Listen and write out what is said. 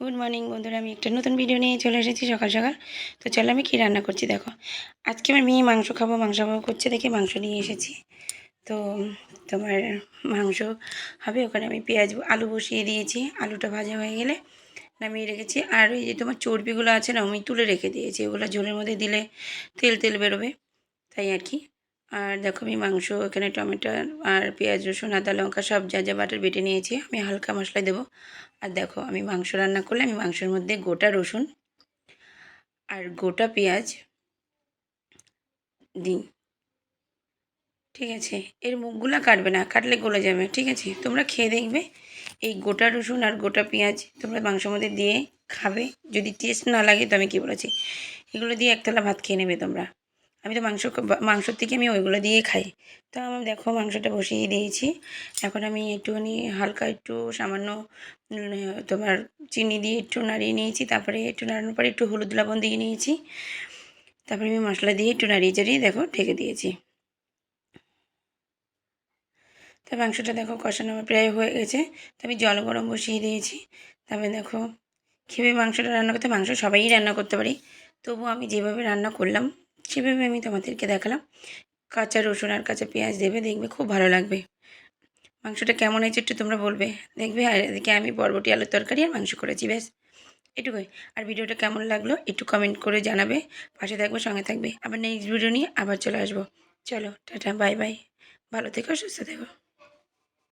Good morning বন্ধুরা। আমি একটা নতুন ভিডিও নিয়ে চলে এসেছি সকাল সকাল। তো চলো আমি কী রান্না করছি, দেখো। আজকে আমার মেয়ে মাংস খাব মাংস খাব করছে দেখে মাংস নিয়ে এসেছি। তো তোমার মাংস হবে, ওখানে আমি পেঁয়াজ, আলু বসিয়ে দিয়েছি। আলুটা ভাজা হয়ে গেলে নামিয়ে রেখেছি। আর এই যে তোমার চর্বিগুলো আছে না, আমি তুলে রেখে দিয়েছি। ওগুলো ঝোলের মধ্যে দিলে তেল তেল বেরোবে। তাই আর কি। আর দেখো আমি মাংস, এখানে টমেটো আর পেঁয়াজ, রসুন, আদা, লঙ্কা সব যা যা বাটার বেটে নিয়েছি। আমি হালকা মশলা দেবো। আর দেখো আমি মাংস রান্না করলে আমি মাংসের মধ্যে গোটা রসুন আর গোটা পেঁয়াজ দিই। ঠিক আছে? এর মুখগুলো কাটবে না, কাটলে গলে যাবে। ঠিক আছে? তোমরা খেয়ে দেখবে এই গোটা রসুন আর গোটা পেঁয়াজ তোমরা মাংসের মধ্যে দিয়ে খাবে। যদি টেস্ট না লাগে তো আমি কী বলেছি? এগুলো দিয়ে একতলা ভাত খেয়ে নেবে তোমরা। আমি তো মাংস মাংসর থেকে আমি ওইগুলো দিয়ে খাই। তো আমার দেখো মাংসটা বসিয়ে দিয়েছি। এখন আমি একটুখানি হালকা একটু সামান্য তোমার চিনি দিয়ে একটু নাড়িয়ে নিয়েছি। তারপরে একটু নাড়ানোর পরে একটু হলুদ লবণ দিয়ে নিয়েছি। তারপরে আমি মশলা দিয়ে একটু নাড়িয়ে চাড়িয়ে দেখো ঢেকে দিয়েছি। তা মাংসটা দেখো কষানো আমার প্রায় হয়ে গেছে। তো আমি জল গরম বসিয়ে দিয়েছি। তারপরে দেখো কীভাবে মাংসটা রান্না করতে, মাংস সবাই রান্না করতে পারি। তবু আমি যেভাবে রান্না করলাম সেভাবে আমি তোমাদেরকে দেখালাম। কাঁচা রসুন আর কাঁচা পেঁয়াজ দেবে, দেখবে খুব ভালো লাগবে। মাংসটা কেমন হয়েছে একটু তোমরা বলবে। দেখবে, আর এদিকে আমি বরবটি, আলুর তরকারি আর মাংস করেছি, ব্যাস। এটুকুই। আর ভিডিওটা কেমন লাগল একটু কমেন্ট করে জানাবে। পাশে থাকবে, সঙ্গে থাকবে। আবার নেক্সট ভিডিও নিয়ে আবার চলে আসব। চলো, টাটা বাই বাই ভালো থেকো, সুস্থ থেকো।